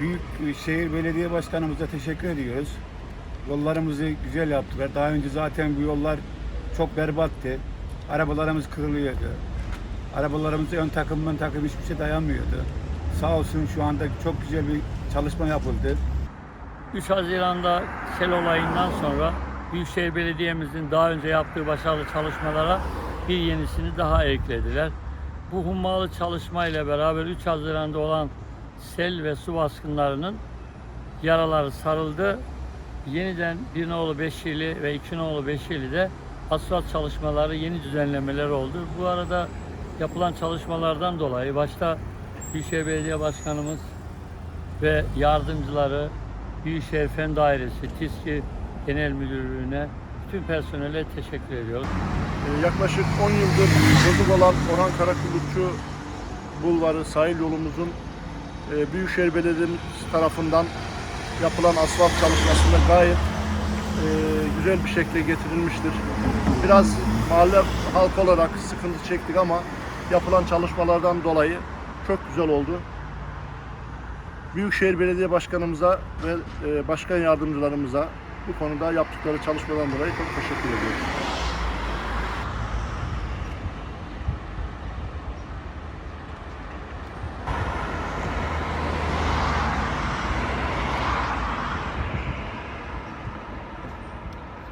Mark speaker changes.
Speaker 1: Büyükşehir Belediye Başkanımıza teşekkür ediyoruz. Yollarımızı güzel yaptılar. Daha önce zaten bu yollar çok berbattı. Arabalarımız kırılıyordu. Arabalarımıza ön takım takım hiçbir şey dayanmıyordu. Sağ olsun şu anda çok güzel bir çalışma yapıldı.
Speaker 2: 3 Haziran'da sel olayından sonra Büyükşehir Belediye'mizin daha önce yaptığı başarılı çalışmalara bir yenisini daha eklediler. Bu hummalı çalışma ile beraber 3 Haziran'da olan sel ve su baskınlarının yaraları sarıldı. Yeniden bir nolu Beşili ve iki nolu Beşili'de asfalt çalışmaları, yeni düzenlemeler oldu. Bu arada yapılan çalışmalardan dolayı başta Büyükşehir Belediye Başkanımız ve yardımcıları, Büyükşehir Fen Dairesi, TİSKİ Genel Müdürlüğü'ne, bütün personele teşekkür ediyoruz.
Speaker 3: Ee, Yaklaşık 10 yıldır bozuk olan Orhan Karakullukçu Bulvarı sahil yolumuzun e, Büyükşehir Belediyemiz tarafından yapılan asfalt çalışmasında gayet e, güzel bir şekilde getirilmiştir. Biraz mahalle halk olarak sıkıntı çektik ama yapılan çalışmalardan dolayı çok güzel oldu. Büyükşehir Belediye Başkanımıza ve e, başkan yardımcılarımıza bu konuda yaptıkları çalışmadan dolayı çok teşekkür ediyoruz.